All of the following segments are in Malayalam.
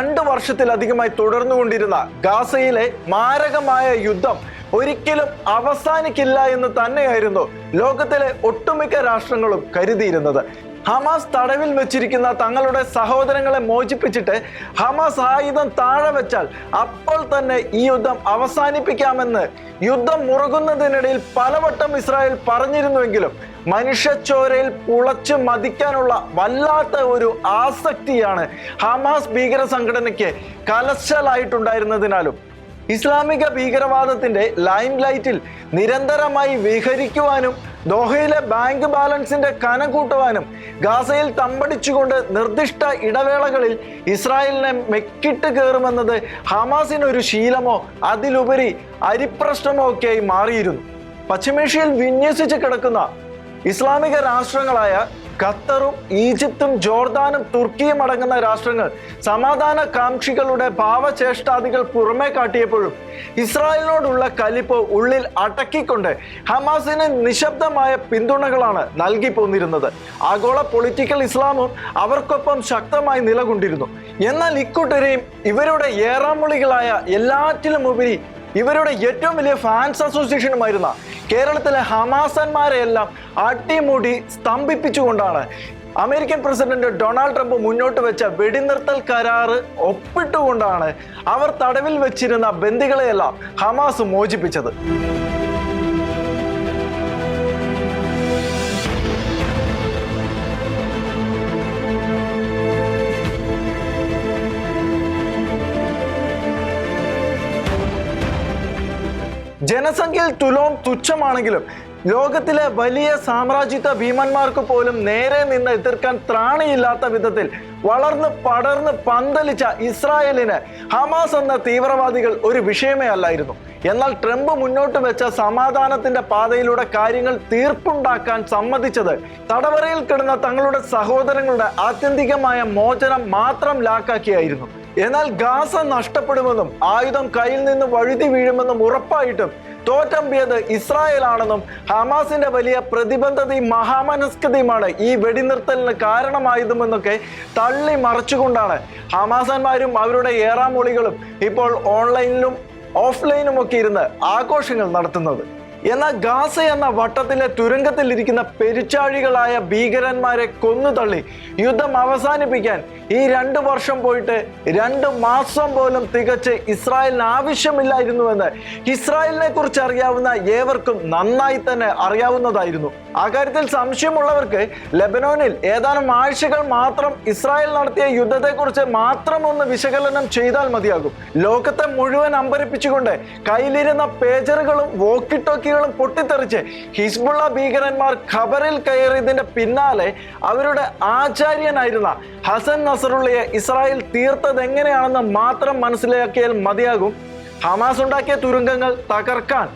രണ്ട് വർഷത്തിലധികമായി തുടർന്നുകൊണ്ടിരുന്ന ഗാസയിലെ മാരകമായ യുദ്ധം ഒരിക്കലും അവസാനിക്കില്ല എന്ന് തന്നെയായിരുന്നു ലോകത്തിലെ ഒട്ടുമിക്ക രാഷ്ട്രങ്ങളും കരുതിയിരുന്നത്. ഹമാസ് തടവിൽ വെച്ചിരിക്കുന്ന തങ്ങളുടെ സഹോദരങ്ങളെ മോചിപ്പിച്ചിട്ട് ഹമാസ് ആയുധം താഴെ വെച്ചാൽ അപ്പോൾ തന്നെ ഈ യുദ്ധം അവസാനിപ്പിക്കാമെന്ന് യുദ്ധം മുറുകുന്നതിനിടയിൽ പലവട്ടം ഇസ്രായേൽ പറഞ്ഞിരുന്നുവെങ്കിലും മനുഷ്യച്ചോരയിൽ പുളച്ച് മതിക്കാനുള്ള വല്ലാത്ത ഒരു ആസക്തിയാണ് ഹമാസ് ഭീകര സംഘടനയ്ക്ക് കലശലായിട്ടുണ്ടായിരുന്നതിനാലും. ഇസ്ലാമിക ഭീകരവാദത്തിന്റെ ലൈം ലൈറ്റിൽ നിരന്തരമായി വിഹരിക്കുവാനും ദോഹയിലെ ബാങ്ക് ബാലൻസിന്റെ കനം കൂട്ടുവാനും ഗാസയിൽ തമ്പടിച്ചുകൊണ്ട് നിർദ്ദിഷ്ട ഇടവേളകളിൽ ഇസ്രായേലിനെ മെക്കിട്ട് കയറുമെന്നത് ഹമാസിനൊരു ശീലമോ അതിലുപരി അരിപ്രശ്നമോ ഒക്കെയായി മാറിയിരുന്നു. പശ്ചിമേഷ്യയിൽ വിന്യസിച്ച് കിടക്കുന്ന ഇസ്ലാമിക രാഷ്ട്രങ്ങളായ ഖത്തറും ഈജിപ്തും ജോർദാനും തുർക്കിയും അടങ്ങുന്ന രാഷ്ട്രങ്ങൾ സമാധാന കാംക്ഷികളുടെ ഭാവചേഷ്ടാദികൾ പുറമെ കാട്ടിയപ്പോഴും ഇസ്രായേലിനോടുള്ള കലിപ്പ് ഉള്ളിൽ അടക്കിക്കൊണ്ട് ഹമാസിന് നിശബ്ദമായ പിന്തുണകളാണ് നൽകി പോന്നിരുന്നത് ആഗോള പൊളിറ്റിക്കൽ ഇസ്ലാമും അവർക്കൊപ്പം ശക്തമായി നിലകൊണ്ടിരുന്നു. എന്നാൽ ഇക്കൂട്ടരെയും ഇവരുടെ ഏറാമുളികളായ എല്ലാറ്റിലും ഉപരി ഇവരുടെ ഏറ്റവും വലിയ ഫാൻസ് അസോസിയേഷനുമായിരുന്ന കേരളത്തിലെ ഹമാസന്മാരെയെല്ലാം അട്ടിമുടി സ്തംഭിപ്പിച്ചുകൊണ്ടാണ് അമേരിക്കൻ പ്രസിഡന്റ് ഡൊണാൾഡ് ട്രംപ് മുന്നോട്ട് വെച്ച വെടിനിർത്തൽ കരാറ് ഒപ്പിട്ടുകൊണ്ടാണ് അവർ തടവിൽ വെച്ചിരുന്ന ബന്ദികളെയെല്ലാം ഹമാസ് മോചിപ്പിച്ചത്. ജനസംഖ്യയിൽ തുലോം തുച്ഛമാണെങ്കിലും ലോകത്തിലെ വലിയ സാമ്രാജ്യത്വ ഭീമന്മാർക്ക് പോലും നേരെ നിന്ന് എതിർക്കാൻ ത്രാണിയില്ലാത്ത വിധത്തിൽ വളർന്ന് പടർന്ന് പന്തലിച്ച ഇസ്രായേലിന് ഹമാസ് എന്ന തീവ്രവാദികൾ ഒരു വിഷയമേ അല്ലായിരുന്നു. എന്നാൽ ട്രംപ് മുന്നോട്ട് വെച്ച സമാധാനത്തിന്റെ പാതയിലൂടെ കാര്യങ്ങൾ തീർപ്പുണ്ടാക്കാൻ സമ്മതിച്ചത് തടവറയിൽ കിടന്ന തങ്ങളുടെ സഹോദരങ്ങളുടെ ആത്യന്തികമായ മോചനം മാത്രം ലാക്കാക്കിയായിരുന്നു. എന്നാൽ ഗാസ നഷ്ടപ്പെടുമെന്നും ആയുധം കയ്യിൽ നിന്ന് വഴുതി വീഴുമെന്നും ഉറപ്പായിട്ടും തോറ്റമ്പിയത് ഇസ്രായേലാണെന്നും ഹമാസിന്റെ വലിയ പ്രതിബന്ധതയും മഹാമനസ്കതയുമാണ് ഈ വെടിനിർത്തലിന് കാരണമായതുമെന്നൊക്കെ തള്ളി മറച്ചുകൊണ്ടാണ് ഹമാസന്മാരും അവരുടെ ഏറാമൊളികളും ഇപ്പോൾ ഓൺലൈനിലും ഓഫ്ലൈനുമൊക്കെ ഇരുന്ന് ആഘോഷങ്ങൾ നടത്തുന്നത്. എന്നാൽ ഗാസ എന്ന വട്ടത്തിലെ തുരങ്കത്തിൽ ഇരിക്കുന്ന പെരിച്ചാഴികളായ ഭീകരന്മാരെ കൊന്നുതള്ളി. യുദ്ധം അവസാനിപ്പിക്കാൻ ഈ രണ്ട് വർഷം പോയിട്ട് രണ്ട് മാസം പോലും തികച്ച് ഇസ്രായേലിന് ആവശ്യമില്ലായിരുന്നുവെന്ന് ഇസ്രായേലിനെ കുറിച്ച് അറിയാവുന്ന ഏവർക്കും നന്നായി തന്നെ അറിയാവുന്നതായിരുന്നു. അക്കാര്യത്തിൽ സംശയമുള്ളവർക്ക് ലെബനോനിൽ ഏതാനും ആഴ്ചകൾ മാത്രം ഇസ്രായേൽ നടത്തിയ യുദ്ധത്തെക്കുറിച്ച് മാത്രം ഒന്ന് വിശകലനം ചെയ്താൽ മതിയാകും. ലോകത്തെ മുഴുവൻ അമ്പരിപ്പിച്ചുകൊണ്ട് കയ്യിലിരുന്ന പേജറുകളും വോക്കി ടോക്കികളും പൊട്ടിത്തെറിച്ച് ഹിസ്ബുള്ള ഭീകരന്മാർ ഖബറിൽ കയറിയതിന്റെ പിന്നാലെ അവരുടെ ആചാര്യനായിരുന്ന ഹസൻ നസറുള്ളയെ ഇസ്രായേൽ തീർത്തത് എങ്ങനെയാണെന്ന് മാത്രം മനസ്സിലാക്കിയാൽ മതിയാകും. ഹമാസ് ഉണ്ടാക്കിയ തുരങ്കങ്ങൾ തകർക്കാൻ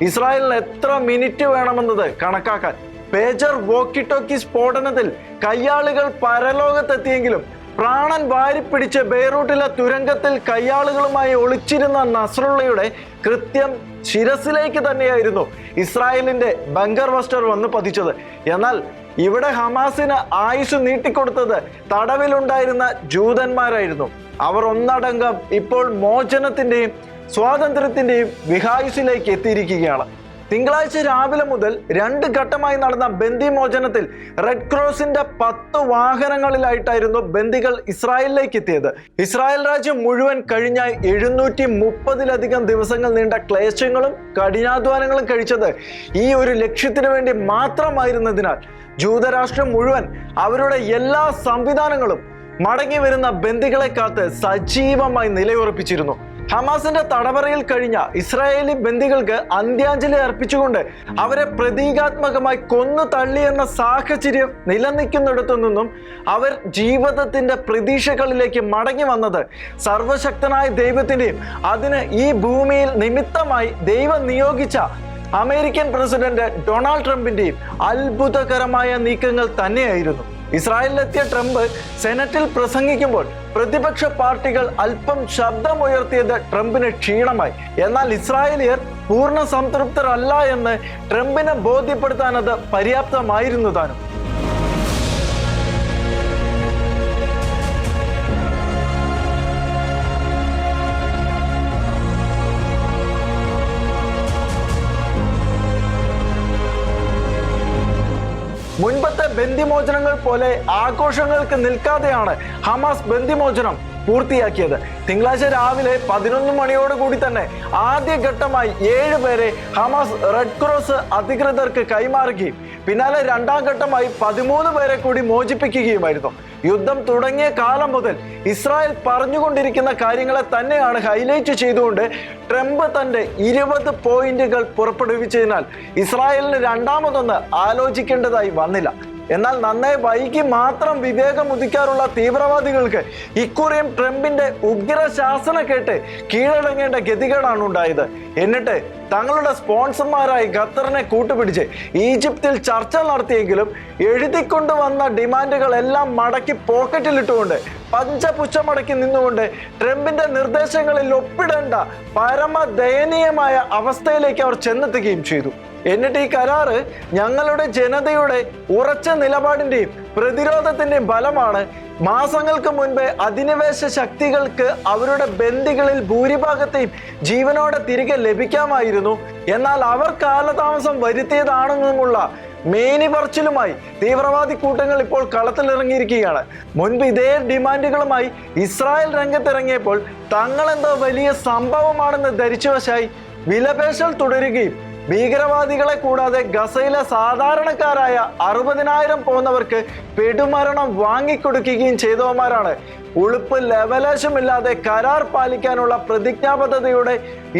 ഇസ്രായേലിന് എത്ര മിനിറ്റ് വേണമെന്നത് കണക്കാക്കാൻ. പേജർ വോക്കി ടോക്കി സ്ഫോടനത്തിൽ കയ്യാളുകൾ പരലോകത്തെത്തിയെങ്കിലും പ്രാണൻ വാരിപ്പിടിച്ച് ബെയ്റൂട്ടിലെ തുരങ്കത്തിൽ കയ്യാളുകളുമായി ഒളിച്ചിരുന്ന നസ്രുള്ളയുടെ കൃത്യം ശിരസിലേക്ക് തന്നെയായിരുന്നു ഇസ്രായേലിന്റെ ബങ്കർ ബസ്റ്റർ വന്ന് പതിച്ചത്. എന്നാൽ ഇവിടെ ഹമാസിന് ആയുസ് നീട്ടിക്കൊടുത്തത് തടവിലുണ്ടായിരുന്ന ജൂതന്മാരായിരുന്നു. അവർ ഒന്നടങ്കം ഇപ്പോൾ മോചനത്തിന്റെയും സ്വാതന്ത്ര്യത്തിന്റെയും വിഹായുസിലേക്ക് എത്തിയിരിക്കുകയാണ്. തിങ്കളാഴ്ച രാവിലെ മുതൽ രണ്ട് ഘട്ടമായി നടന്ന ബന്ദി മോചനത്തിൽ റെഡ് ക്രോസിന്റെ പത്ത് വാഹനങ്ങളിലായിട്ടായിരുന്നു ബന്ദികൾ ഇസ്രായേലിലേക്ക് എത്തിയത്. ഇസ്രായേൽ രാജ്യം മുഴുവൻ കഴിഞ്ഞ എഴുന്നൂറ്റി മുപ്പതിലധികം ദിവസങ്ങൾ നീണ്ട ക്ലേശങ്ങളും കഠിനാധ്വാനങ്ങളും കഴിച്ചത് ഈ ഒരു ലക്ഷ്യത്തിനു വേണ്ടി മാത്രമായിരുന്നതിനാൽ ജൂതരാഷ്ട്രം മുഴുവൻ അവരുടെ എല്ലാ സംവിധാനങ്ങളും മടങ്ങി വരുന്ന ബന്ദികളെ കാത്ത് സജീവമായി നിലയുറപ്പിച്ചിരുന്നു. ഹമാസിന്റെ തടവറയിൽ കഴിഞ്ഞ ഇസ്രായേലി ബന്ദികൾക്ക് അന്ത്യാഞ്ജലി അർപ്പിച്ചുകൊണ്ട് അവരെ പ്രതീകാത്മകമായി കൊന്നു തള്ളിയെന്ന സാഹചര്യം നിലനിൽക്കുന്നിടത്തു നിന്നും അവർ ജീവിതത്തിന്റെ പ്രതീക്ഷകളിലേക്ക് മടങ്ങി വന്നത് സർവശക്തനായ ദൈവത്തിന്റെയും അതിന് ഈ ഭൂമിയിൽ നിമിത്തമായി ദൈവം നിയോഗിച്ച അമേരിക്കൻ പ്രസിഡന്റ് ഡൊണാൾഡ് ട്രംപിന്റെയും അത്ഭുതകരമായ നീക്കങ്ങൾ തന്നെയായിരുന്നു. ഇസ്രായേലിലെത്തിയ ട്രംപ് സെനറ്റിൽ പ്രസംഗിക്കുമ്പോൾ പ്രതിപക്ഷ പാർട്ടികൾ അല്പം ശബ്ദമുയർത്തിയത് ട്രംപിന് ക്ഷീണമായി. എന്നാൽ ഇസ്രായേലിയർ പൂർണ സംതൃപ്തരല്ല എന്ന് ട്രംപിനെ ബോധ്യപ്പെടുത്താൻ അത് പര്യാപ്തമായിരുന്നു താനും. ബന്ദിമോചനങ്ങൾ പോലെ ആഘോഷങ്ങൾക്ക് നിൽക്കാതെയാണ് ഹമാസ് ബന്ദിമോചനം പൂർത്തിയാക്കിയത്. തിങ്കളാഴ്ച രാവിലെ പതിനൊന്ന് മണിയോട് കൂടി തന്നെ ആദ്യഘട്ടമായി ഏഴ് പേരെ ഹമാസ് റെഡ് ക്രോസ് അധികൃതർക്ക് കൈമാറുകയും പിന്നാലെ രണ്ടാം ഘട്ടമായി പതിമൂന്ന് പേരെ കൂടി മോചിപ്പിക്കുകയുമായിരുന്നു. യുദ്ധം തുടങ്ങിയ കാലം മുതൽ ഇസ്രായേൽ പറഞ്ഞുകൊണ്ടിരിക്കുന്ന കാര്യങ്ങളെ തന്നെയാണ് ഹൈലൈറ്റ് ചെയ്തുകൊണ്ട് ട്രംപ് തന്റെ ഇരുപത് പോയിന്റുകൾ പുറപ്പെടുവിച്ചതിനാൽ ഇസ്രായേലിന് രണ്ടാമതൊന്ന് ആലോചിക്കേണ്ടതായി വന്നില്ല. എന്നാൽ നന്നായി വൈകി മാത്രം വിവേകം ഉദിക്കാറുള്ള തീവ്രവാദികൾക്ക് ഇക്കുറിയും ട്രംപിന്റെ ഉഗ്ര ശാസന കേട്ട് കീഴടങ്ങേണ്ട ഗതികേടാണ് ഉണ്ടായത്. എന്നിട്ട് തങ്ങളുടെ സ്പോൺസർമാരായി ഖത്തറിനെ കൂട്ടുപിടിച്ച് ഈജിപ്തിൽ ചർച്ച നടത്തിയെങ്കിലും എഴുതിക്കൊണ്ട് വന്ന ഡിമാൻഡുകളെല്ലാം മടക്കി പോക്കറ്റിലിട്ടുകൊണ്ട് പഞ്ചപുച്ഛമടക്കി നിന്നുകൊണ്ട് ട്രംപിന്റെ നിർദ്ദേശങ്ങളിൽ ഒപ്പിടേണ്ട പരമദയനീയമായ അവസ്ഥയിലേക്ക് അവർ ചെന്നെത്തുകയും ചെയ്തു. എന്നിട്ട് ഈ കരാറ് ഞങ്ങളുടെ ജനതയുടെ ഉറച്ച നിലപാടിന്റെയും പ്രതിരോധത്തിന്റെയും ഫലമാണ് മാസങ്ങൾക്ക് മുൻപേ അധിനിവേശ ശക്തികൾക്ക് അവരുടെ ബന്ദികളിൽ ഭൂരിഭാഗത്തെയും ജീവനോടെ തിരികെ ലഭിക്കാമായിരുന്നു. എന്നാൽ അവർ കാലതാമസം വരുത്തിയതാണെന്നുമുള്ള മേനി പറച്ചിലുമായി തീവ്രവാദി കൂട്ടങ്ങൾ ഇപ്പോൾ കളത്തിലിറങ്ങിയിരിക്കുകയാണ്. മുൻപ് ഇതേ ഡിമാൻഡുകളുമായി ഇസ്രായേൽ രംഗത്തിറങ്ങിയപ്പോൾ തങ്ങളെന്തോ വലിയ സംഭവമാണെന്ന് ധരിച്ചുവശായി വിലപേശൽ തുടരുകയും ഭീകരവാദികളെ കൂടാതെ ഗസയിലെ സാധാരണക്കാരായ അറുപതിനായിരം പോകുന്നവർക്ക് പെടുമരണം വാങ്ങിക്കൊടുക്കുകയും ചെയ്തവന്മാരാണ്. ഉളുപ്പ് ലവലേശമില്ലാതെ കരാർ പാലിക്കാനുള്ള പ്രതിജ്ഞാബദ്ധതയുടെ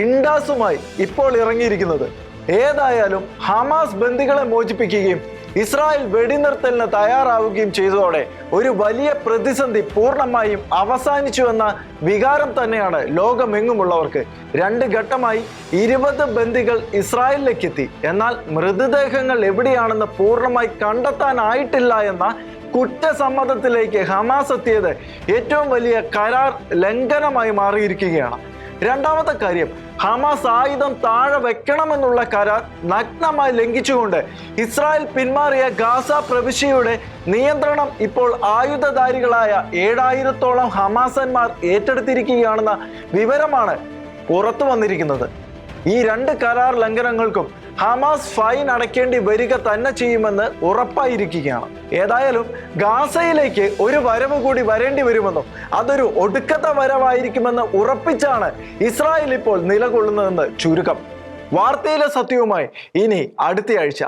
ഇണ്ടാസുമായി ഇപ്പോൾ ഇറങ്ങിയിരിക്കുന്നത്. ഏതായാലും ഹമാസ് ബന്ദികളെ മോചിപ്പിക്കുകയും ഇസ്രായേൽ വെടിനിർത്തലിന് തയ്യാറാവുകയും ചെയ്തതോടെ ഒരു വലിയ പ്രതിസന്ധി പൂർണമായും അവസാനിച്ചു എന്ന വികാരം തന്നെയാണ് ലോകമെങ്ങുമുള്ളവർക്ക്. രണ്ട് ഘട്ടമായി ഇരുപത് ബന്ദികൾ ഇസ്രായേലിലേക്ക് എത്തി എന്നാൽ മൃതദേഹങ്ങൾ എവിടെയാണെന്ന് പൂർണമായി കണ്ടെത്താനായിട്ടില്ല എന്ന കുറ്റസമ്മതത്തിലേക്ക് ഹമാസ് എത്തിയത് ഏറ്റവും വലിയ കരാർ ലംഘനമായി മാറിയിരിക്കുകയാണ്. രണ്ടാമത്തെ കാര്യം ഹമാസ് ആയുധം താഴെ വെക്കണമെന്നുള്ള കരാർ നഗ്നമായി ലംഘിച്ചുകൊണ്ട് ഇസ്രായേൽ പിന്മാറിയ ഗാസ പ്രവിശ്യയുടെ നിയന്ത്രണം ഇപ്പോൾ ആയുധധാരികളായ ഏഴായിരത്തോളം ഹമാസന്മാർ ഏറ്റെടുത്തിരിക്കുകയാണെന്ന വിവരമാണ് പുറത്തു വന്നിരിക്കുന്നത്. ഈ രണ്ട് കരാർ ലംഘനങ്ങൾക്കും ഹമാസ് ഫൈൻ അടയ്ക്കേണ്ടി വരിക തന്നെ ചെയ്യുമെന്ന് ഉറപ്പായിരിക്കുകയാണ്. ഏതായാലും ഗാസയിലേക്ക് ഒരു വരവ് കൂടി വരേണ്ടി വരുമെന്നും അതൊരു ഒടുക്കത്തെ വരവായിരിക്കുമെന്ന് ഉറപ്പിച്ചാണ് ഇസ്രായേൽ ഇപ്പോൾ നിലകൊള്ളുന്നതെന്ന് ചുരുക്കം. വാർത്തയിലെ സത്യവുമായി ഇനി അടുത്തയാഴ്ച.